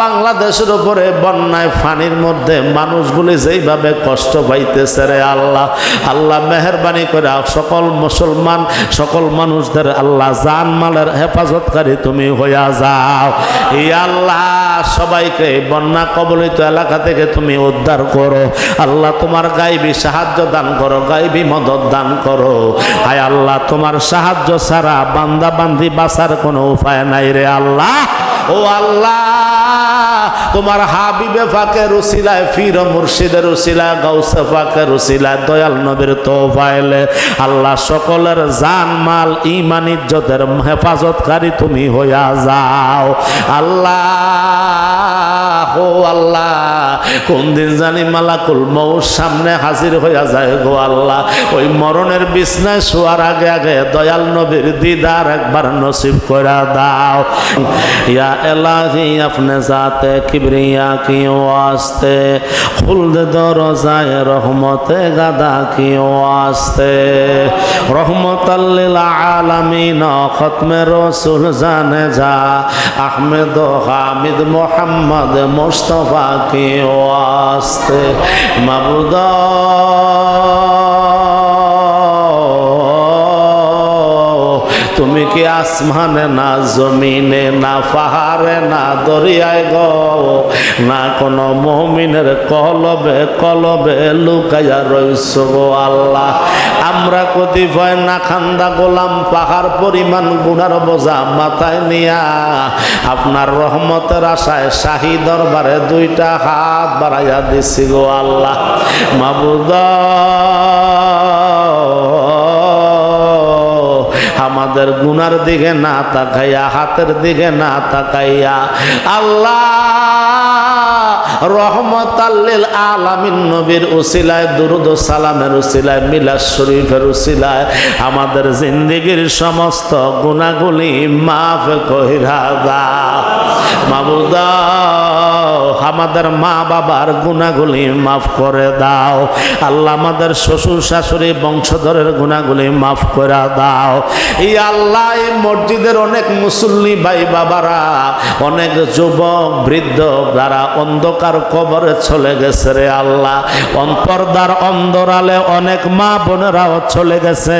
বাংলাদেশের উপরে বন্যায় ফানির মধ্যে মানুষগুলি যেইভাবে কষ্ট পাইতেছে রে আল্লাহ আল্লাহ মেহরবানি করে সকল মুসলমান, সকল মানুষদের আল্লাহ জান মালের হেফাজতকারী তুমি হইয়া যাও। আল্লাহ, সবাইকে বন্যা কবলিত এলাকা থেকে তুমি উদ্ধার করো। আল্লাহ তোমার গাইবি সাহায্য দান করো, গাইবি মদত দান করো। আয় আল্লাহ, তোমার সাহায্য ছাড়া বান্দা বান্দি বাঁচার কোনো উপায় নাই রে আল্লাহ। ও আল্লাহ তোমার হাবিবে ফাঁকে রসিলায় ফির মুর্শিদের রসিলা গৌসে ফাঁকে রসিলায় দয়াল নবীর তোফাইলে আল্লাহ সকলের জান, মাল ইমান ইজ্জতের হেফাজতকারী তুমি হইয়া যাও। আল্লাহ ও আল্লাহ, কোন দিন জানি মালাকুল মৌ সামনে হাজির হইয়া যায় গো আল্লাহ। ওই মরণের বিছনায় শোয়ার আগে আগে দয়াল নবীর দিদার একবার নসিব করে দাও। ইয়া এলাহি, আপনি জাতে কিবরিয়া কি খুলদ দরজায় রহমতে গাদা ওয়াস্তে। রহমতাল্লিল আলামিন, খতমে রসুল জানে যা, আহমেদ হামিদ মোহাম্মদ মোস্তফা কি ওয়াস্তে মাবুদা। তুমি কি আসমানে না জমিনে, না পাহাড়ে, না দরিয়ায় গো? না কোনো মমিনের কলবে কলবে লুকাইয়া রইস গো আল্লাহ। আমরা কতিপয় না খান্দা গোলাম, পাহাড় পরিমাণ গুণার বোঝা মাথায় নিয়া আপনার রহমতের আশায় শাহী দরবারে দুইটা হাত বাড়াইয়া দিছি গো আল্লাহ। মাবুদা, আমাদের গুনার দিকে না তাকাইয়া, হাতের দিকে না তাকাইয়া আল্লাহ রহমত আল্লিল আলামিন নবীর উসিলায়, দুরুদ সালামের উসিলায়, মিলাদ শরীফের উসিলায় আমাদের জিন্দিগির সমস্ত গুণাগুলি মাফ কহিরা দাও। আমাদের মা বাবার গুণাগুলি মাফ করে দাও। আল্লাহ আমাদের শ্বশুর, শাশুড়ি, বংশধরের গুণাগুলি মাফ করে দাও। এই আল্লাহ এই মসজিদের অনেক মুসল্লি ভাই বাবারা, অনেক যুবক, বৃদ্ধ, যারা অন্ধকার কবরে চলে গেছে রে আল্লাহ। অন্তর্দার অন্দরালে অনেক মা বোনেরাও চলে গেছে।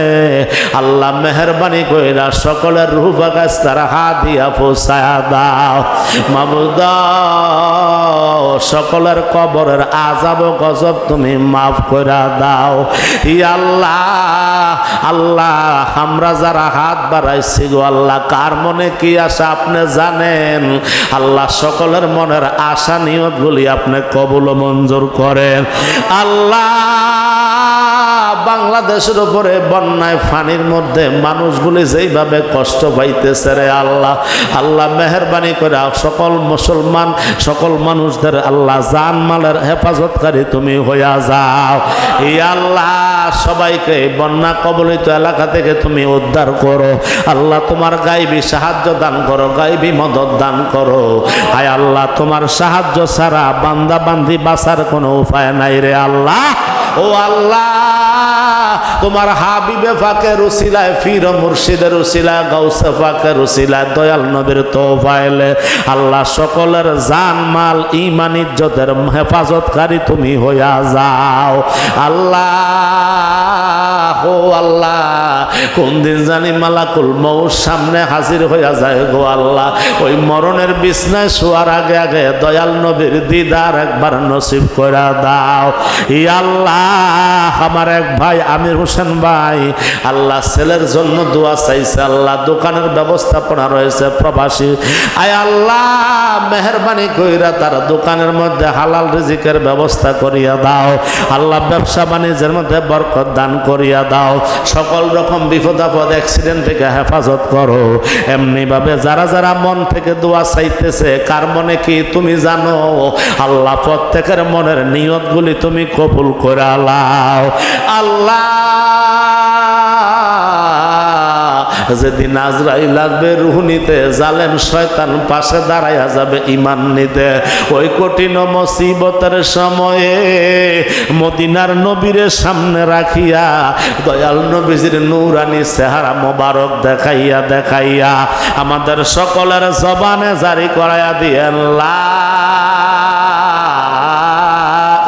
আল্লাহ মেহরবানি কইরা সকলের রুহ বাগাস তারা হাত দিয়া পৌঁছায়া দাও। মামুদা সকলের কবরের আজাব গজব তুমি মাফ করে দাও। ই আল্লাহ আল্লাহ, আমরা যারা হাত বাড়াইছি গো আল্লাহ, কার মনে কি আশা আপনি জানেন? আল্লাহ সকলের মনের আশা নিয়ত নিয়তগুলি আপনি কবুল মঞ্জুর করেন। আল্লাহ বাংলাদেশের উপরে বন্যায় ফানির মধ্যে মানুষগুলি যেইভাবে কষ্ট পাইতেছে রে আল্লাহ আল্লাহ মেহরবানি করে সকল মুসলমান, সকল মানুষদের আল্লাহ জান মালের হেফাজতকারী তুমি হইয়া যাও। এই আল্লাহ, সবাইকে বন্যা কবলিত এলাকা থেকে তুমি উদ্ধার করো। আল্লাহ তোমার গাইবি সাহায্য দান করো, গাইবি মদত দান করো। আয় আল্লাহ, তোমার সাহায্য ছাড়া বান্দা বান্দি বাঁচার কোনো উপায় নাই রে আল্লাহ। ও আল্লাহ তোমার হাবিবে ফাঁকে রসিলায় ফির মুর্শিদের রসিলা গৌসে ফাঁকে রসিলা, দয়াল নবীর তোফাইলে আল্লাহ সকলের জান, মাল ইমান ইজ্জতের হেফাজতকারী তুমি হইয়া যাও। আল্লাহ ও আল্লাহ কোন জানি মালাকুল মৌ সামনে হাজির হইয়া যায় গো আল্লাহ। ওই মরণের বিছনায় শোয়ার আগে আগে দয়াল নবীর দিদার একবার নসিব করে দাও। ই আল্লাহ, আমার এক ভাই আমির হোসেন ভাই, আল্লাহ ছেলের জন্য দোয়া চাইছে, আল্লাহ দোকানের ব্যবস্থাপনা রয়েছে প্রবাসী। আয় আল্লাহ, মেহরবানি কইরা তার দোকানের মধ্যে হালাল রিজিকের ব্যবস্থা করিয়া দাও। আল্লাহ ব্যবসা বাণিজ্যের মধ্যে বরকত দান করিয়া দাও। সকল রকম বিপদ আপদ অ্যাক্সিডেন্ট থেকে হেফাজত করো। এমনিভাবে যারা যারা মন থেকে দোয়া চাইতেছে, কার মনে কি তুমি জানো? আল্লাহ প্রত্যেকের মনের নিয়তগুলি তুমি কবুল করে আল্লাহ আল্লাহ যেদিন আজরাই লাগবে, রুহ নিতে, জালেম শয়তান পাশে দাঁড়াইয়া যাবে ইমান নিতে। ওই কঠিন মুসিবতের সময়ে মদিনার নবীরের সামনে রাখিয়া, দয়াল নবীজির নূরানি চেহারা মোবারক দেখাইয়া দেখাইয়া আমাদের সকলের জবানে জারি করাইয়া দিয়েন, লা